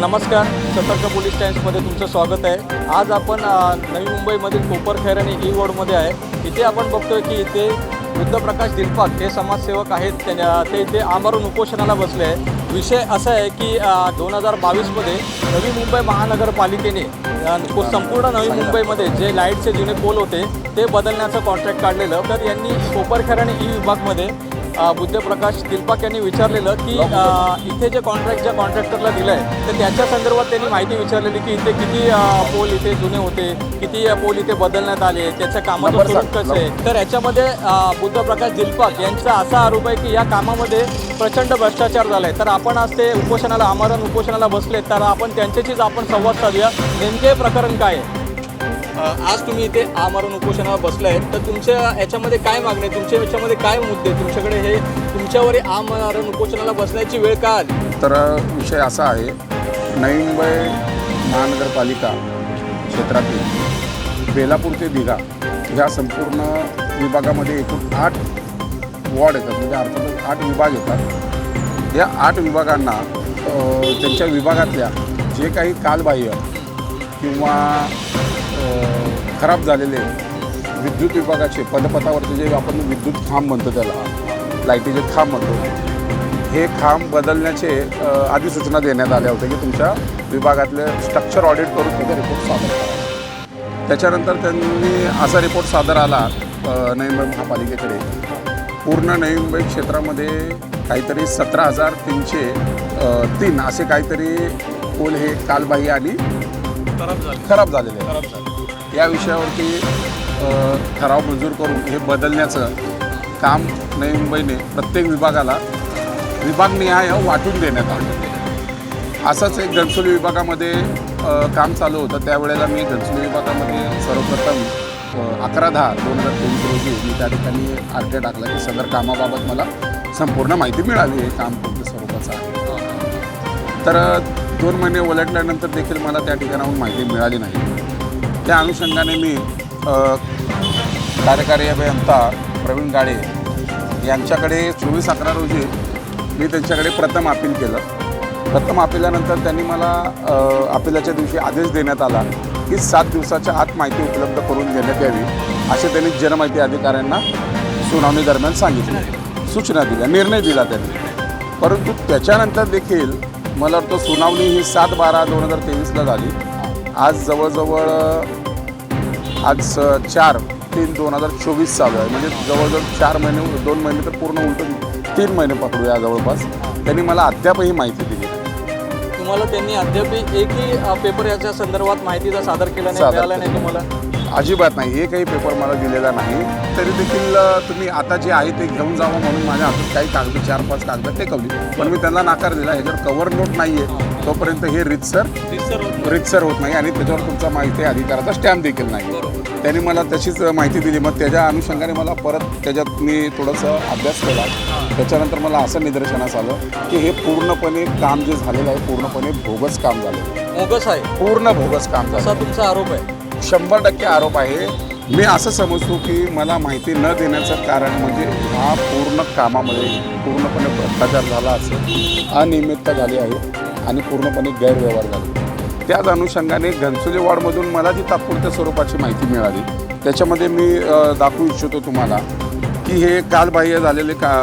नमस्कार सतर्क पोलीस टाइम्समध्ये तुमचं स्वागत आहे. आज आपण नवी मुंबईमधील कोपर आणि ई वॉर्डमध्ये आहे. इथे आपण बघतोय की इथे बुद्धप्रकाश दिलपाक हे समाजसेवक आहेत. त्यांना ते इथे आमरण उपोषणाला बसले आहे. विषय असा आहे की दोन हजार बावीसमध्ये नवी मुंबई महानगरपालिकेने संपूर्ण नवी मुंबईमध्ये जे लाईटचे जुने पोल होते ते बदलण्याचं कॉन्ट्रॅक्ट काढलेलं. तर यांनी कोपर आणि ई विभागमध्ये बुद्धप्रकाश दिलपाक यांनी विचारलेलं की इथे जे कॉन्ट्रॅक्ट ज्या कॉन्ट्रॅक्टरला दिलं आहे तर त्याच्या संदर्भात त्यांनी माहिती विचारलेली की इथे किती पोल इथे जुने होते किती पोल इथे बदलण्यात आले त्याच्या कामाचं स्वरूप कसं आहे तर याच्यामध्ये बुद्धप्रकाश दिलपाक यांचा असा आरोप आहे की या कामामध्ये प्रचंड भ्रष्टाचार झाला आहे तर आपण आज ते उपोषणाला आमरण उपोषणाला बसले तर आपण त्यांच्याशीच आपण संवाद साधूया. नेमके प्रकरण काय आहे? आज तुम्ही इथे आमरण उपोषणावर बसले आहेत तर तुमच्या याच्यामध्ये काय मागणी आहे? तुमच्या याच्यामध्ये काय मुद्दे तुमच्याकडे हे तुमच्यावर आमरण उपोषणाला बसण्याची वेळ का आली? तर विषय असा आहे नवी मुंबई महानगरपालिका क्षेत्रातील बेलापूर ते दिघा ह्या संपूर्ण विभागामध्ये एकूण आठ वॉर्ड येतात म्हणजे अर्थातच आठ विभाग येतात. या आठ विभागांना त्यांच्या विभागातल्या जे काही कालबाह्य किंवा खराब झालेले विद्युत विभागाचे पदपथावरचे जे आपण विद्युत खांब म्हणतो त्याला लाईटीचे खांब म्हणतो हे खांब बदलण्याचे अधिसूचना देण्यात आल्या होत्या की तुमच्या विभागातले स्ट्रक्चर ऑडिट करून त्याचा रिपोर्ट सादर करा. त्याच्यानंतर त्यांनी असा रिपोर्ट सादर आला नवी मुंबई महापालिकेकडे. पूर्ण नवी मुंबई क्षेत्रामध्ये काहीतरी सतरा हजार तीनशे तीन असे काहीतरी पोल हे कालबाह्य आणि खराब झाले. खराब झालेले. खराब झाले. या विषयावरती ठराव मंजूर करून हे बदलण्याचं काम नवी मुंबईने प्रत्येक विभागाला विभागनिहाय वाटून देण्यात आलं. असंच एक घनसोली विभागामध्ये काम चालू होतं. त्यावेळेला मी घनसोली विभागामध्ये सर्वप्रथम अकरा दहा दोन हजार तेवीस रोजी मी त्या ठिकाणी अर्ज टाकला की सदर कामाबाबत मला संपूर्ण माहिती मिळाली हे काम कोणत्या स्वरूपाचं आहे. तर दोन महिने उलटल्यानंतर देखील मला त्या ठिकाणाहून माहिती मिळाली नाही. त्या अनुषंगाने मी कार्यकारी अभियंता प्रवीण गाडे यांच्याकडे चोवीस अकरा रोजी मी त्यांच्याकडे प्रथम अपील केलं. प्रथम अपिलानंतर त्यांनी मला अपिलाच्या दिवशी आदेश देण्यात आला की सात दिवसाच्या आत माहिती उपलब्ध करून देण्यात यावी असे त्यांनी जनमाहिती अधिकाऱ्यांना सुनावणी दरम्यान सांगितले. सूचना दिल्या निर्णय दिला त्यांनी. परंतु त्याच्यानंतर देखील मला वाटतं सुनावणी ही सात बारा दोन हजार तेवीसला झाली. आज जवळजवळ आज चार तीन दोन हजार चोवीस चालू आहे. म्हणजे जवळजवळ चार महिने दोन महिने तर पूर्ण उलटून तीन महिने पकडूया जवळपास. त्यांनी मला अद्यापही माहिती दिली. तुम्हाला त्यांनी अद्याप एकही पेपर याच्या संदर्भात माहितीचा सादर केला नाही सादर मिळाला नाही. तुम्हाला? अजिबात नाही. एकही पेपर मला दिलेला नाही. तरी देखील तुम्ही आता जे आहे ते घेऊन जावं म्हणून माझ्या हातात काही कागद चार पाच कागद टेकवली पण मी त्यांना नाकार दिला. ह्याच्यावर कव्हर नोट नाही आहे तोपर्यंत हे रितसर रितसर होत नाही. आणि त्याच्यावर तुमचा माहिती अधिकाराचा स्टॅम्प देखील नाही. त्यांनी मला तशीच माहिती दिली. मग त्याच्या अनुषंगाने मला परत त्याच्यात मी थोडंसं अभ्यास केला. त्याच्यानंतर मला असं निदर्शनास आलं की हे पूर्णपणे काम जे झालेलं आहे पूर्णपणे भोगस काम झालेलं आहे मोगस आहे. पूर्ण भोगस काम झालं. असा तुमचा आरोप आहे? शंभर टक्के आरोप आहे. मी असं समजतो की मला माहिती न देण्याचं कारण म्हणजे हा पूर्ण कामामध्ये पूर्णपणे भ्रष्टाचार झाला असेल अनियमितता झाली आहे आणि पूर्णपणे गैरव्यवहार झाले. त्याच अनुषंगाने घनसोली वॉर्डमधून मला जी तात्पुरत्या स्वरूपाची माहिती मिळाली त्याच्यामध्ये मी दाखवू इच्छितो तुम्हाला की हे कालबाह्य झालेले का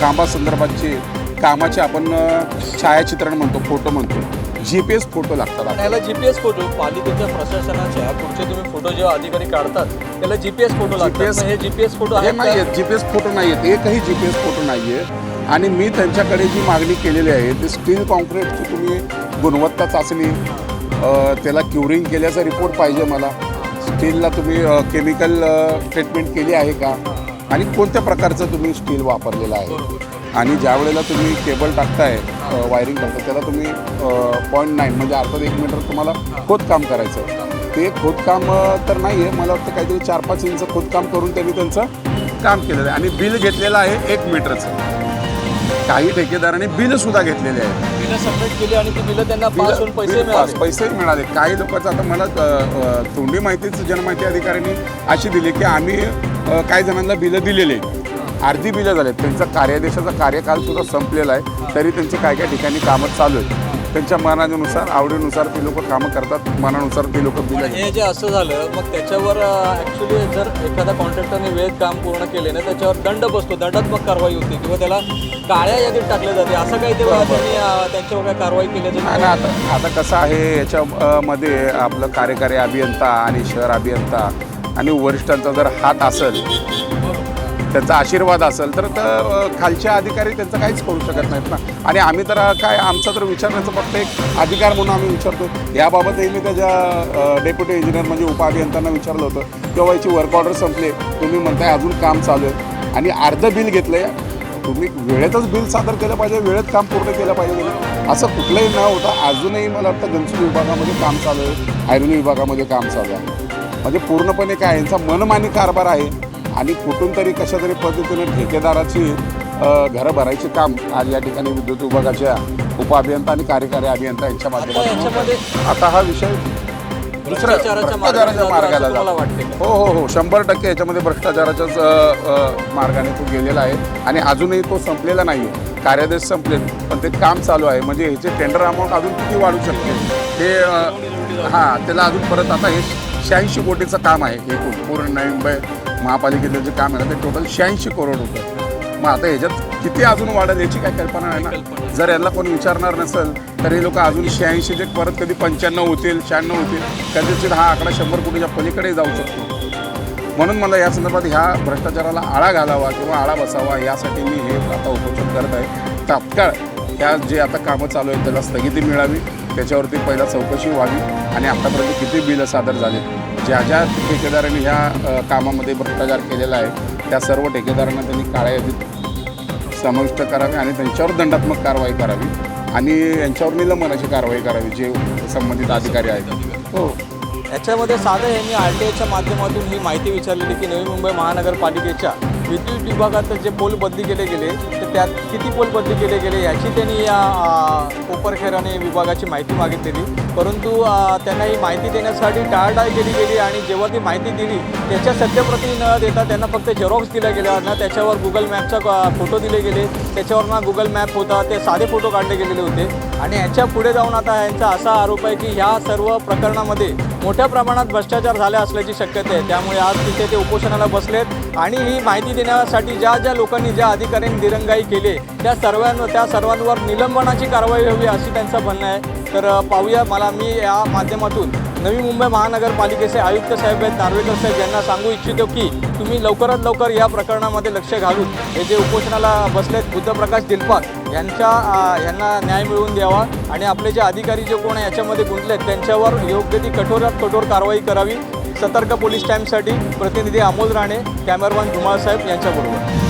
कामासंदर्भातचे कामाचे आपण छायाचित्रण म्हणतो फोटो म्हणतो. जी पी एस फोटो लागतात आणि आपल्याला. याला जीपीएस फोटो पालिकेच्या प्रशासनाच्या पुढचे तुम्ही फोटो जेव्हा अधिकारी काढतात त्याला जीपीएस फोटो लागतात GPS मग हे जीपीएस फोटो हे नाही? आहेत जी पी एस फोटो नाही आहेत एकही जी पी एस फोटो नाही आहे आणि मी त्यांच्याकडे जी मागणी केलेली आहे ते स्टील कॉन्क्रीटची तुम्ही गुणवत्ता चाचणी त्याला क्युरिंग केल्याचा रिपोर्ट पाहिजे मला स्टीलला तुम्ही केमिकल ट्रीटमेंट केली आहे का आणि कोणत्या प्रकारचं तुम्ही स्टील वापरलेलं आहे. आणि ज्या वेळेला तुम्ही केबल टाकताय वायरिंग करताय त्याला तुम्ही पॉईंट नाईन म्हणजे अर्थात एक मीटर तुम्हाला खोदकाम करायचं. ते खोदकाम तर नाही आहे मला वाटतं काहीतरी चार पाच इंच खोदकाम करून त्यांनी त्यांचं काम केलेलं आहे. आणि बिल घेतलेलं आहे एक मीटरचं काही ठेकेदारांनी बिलसुद्धा घेतलेले आहे बिलं सबमिट केली आणि ती बिलं त्यांना पास बिल मिळाले. पैसे मिळाले. काही लोकांचं आता मला तोंडी माहितीच जनमाहिती अधिकाऱ्यांनी अशी दिली की आम्ही काही जणांना बिलं दिलेले आहेत. अर्धी बिलं झालेत. त्यांचा कार्यादेशाचा कार्यकाल सुद्धा संपलेला आहे. तरी त्यांचे काय काय ठिकाणी कामं चालू आहेत. त्यांच्या मनानुसार आवडीनुसार ते लोक कामं करतात. मनानुसार ते लोक हे जे असं झालं मग त्याच्यावर ॲक्च्युली जर एखादा कॉन्ट्रॅक्टरने वेळेत काम पूर्ण केले ना त्याच्यावर दंड बसतो. दंडात्मक कारवाई होते किंवा त्याला काळ्या यादीत टाकले जाते. असं काही तेव्हा त्यांनी त्यांच्यावर काय कारवाई केल्याचं आणि आता आता कसं आहे याच्या अ, मध्ये आपलं कार्यकारी अभियंता आणि शहर अभियंता आणि वरिष्ठांचा जर हात असेल त्यांचा आशीर्वाद असेल तर तर खालच्या खालचे अधिकारी त्यांचं काहीच करू शकत नाहीत ना. आणि आम्ही तर काय आमचा तर विचारण्याचं फक्त एक अधिकार म्हणून आम्ही विचारतो. याबाबतही मी त्याच्या डेप्युटी इंजिनियर म्हणजे उपअभियंत्यांना विचारलं होतं. तेव्हा याची वर्क ऑर्डर संपले तुम्ही म्हणताय अजून काम चालू आहे. आणि अर्धं बिल घेतलं आहे तुम्ही वेळेतच बिल सादर केलं पाहिजे वेळेत काम पूर्ण केलं पाहिजे असं कुठलंही न होता अजूनही मला वाटतं गंजूर विभागामध्ये काम चालू आहे ऐरोली विभागामध्ये काम चालू आहे. म्हणजे पूर्णपणे काय यांचा मनमानी कारभार आहे. आणि कुठून तरी कशा तरी पद्धतीने ठेकेदाराची घरं भरायची काम आज या ठिकाणी विद्युत विभागाच्या उपअभियंता आणि कार्यकारी अभियंता यांच्या माध्यमातून आता हा विषय दुसऱ्या भ्रष्टाचाराच्या मार्गाला? हो हो हो. शंभर टक्के याच्यामध्ये भ्रष्टाचाराच्याच मार्गाने तो गेलेला आहे. आणि अजूनही तो संपलेला नाही आहे कार्यादेश संपले पण ते काम चालू आहे. म्हणजे ह्याचे टेंडर अमाऊंट अजून किती वाढू शकते? हे अ, हां त्याला अजून परत आता हे शहाऐंशी कोटीचं काम आहे एकूण. पूर्ण नवी मुंबई महापालिकेचं जे काम आहे ते टोटल शहाऐंशी करोड रुपये मग आता ह्याच्यात किती अजून वाढेल याची काय कल्पना आहे ना? जर यांना कोणी विचारणार नसेल तर हे लोक अजून शहाऐंशीचे परत कधी पंच्याण्णव होतील शहाण्णव होतील कधीच हा आकडा शंभर कोटीच्या पलीकडे जाऊ शकतो. म्हणून मला या संदर्भात ह्या भ्रष्टाचाराला आळा घालावा किंवा आळा बसावा यासाठी मी हे आता उपोषण करत आहे. तात्काळ ह्या जे आता कामं चालू आहेत त्याला स्थगिती मिळावी. त्याच्यावरती पहिला चौकशी व्हावी आणि आतापर्यंत किती बिलं सादर झाले. ज्या ज्या ठेकेदारांनी ह्या कामामध्ये भ्रष्टाचार केलेला आहे त्या सर्व ठेकेदारांना त्यांनी काळ्या यादीत समाविष्ट करावे आणि त्यांच्यावर दंडात्मक कारवाई करावी आणि यांच्यावर निलंबनाची कारवाई करावी जे संबंधित अधिकारी आहेत. हो. याच्यामध्ये साधं यांनी आर टी आयच्या माध्यमातून ही माहिती विचारलेली की नवी मुंबई महानगरपालिकेच्या विद्युत विभागात जे पोल बदली केले गेले तर त्यात किती पोल बदली केले गेले याची त्यांनी या कोपरखेर आणि विभागाची माहिती मागितलेली. परंतु त्यांना ही माहिती देण्यासाठी टाळाटाळ केली गेली आणि जेव्हा ती माहिती दिली त्याच्या सत्यप्रती न देता त्यांना फक्त झेरॉक्स दिला गेला ना त्याच्यावर गुगल मॅपचा फोटो दिले गेले. त्याच्यावर ना गुगल मॅप होता ते साधे फोटो काढले गेलेले होते. आणि याच्यापुढे जाऊन आता यांचा असा आरोप आहे की ह्या सर्व प्रकरणामध्ये मोठ्या प्रमाणात भ्रष्टाचार झाला असल्याची शक्यता आहे. त्यामुळे आज तिथे ते उपोषणाला बसलेत. आणि ही माहिती देण्यासाठी ज्या ज्या लोकांनी ज्या अधिकाऱ्यांनी दिरंगाई केली त्या सर्वांवर त्या सर्वांवर निलंबनाची कारवाई व्हावी अशी त्यांचं म्हणणं आहे. तर पाहूया. मला मी या माध्यमातून नवी मुंबई महानगरपालिकेचे आयुक्त साहेब आहेत नार्वेकर साहेब यांना सांगू इच्छितो की तुम्ही लवकरात लवकर या प्रकरणामध्ये लक्ष घालून हे जे उपोषणाला बसलेत बुद्धप्रकाश दिलपाक यांच्या यांना न्याय मिळवून द्यावा आणि आपले जे अधिकारी जे कोण याच्यामध्ये गुंतलेत त्यांच्यावर योग्य ती कठोरात कठोर कारवाई करावी. सतर्क पोलीस टाईमसाठी प्रतिनिधी अमोल राणे कॅमेरामॅन धुमाळ साहेब यांच्याबरोबर.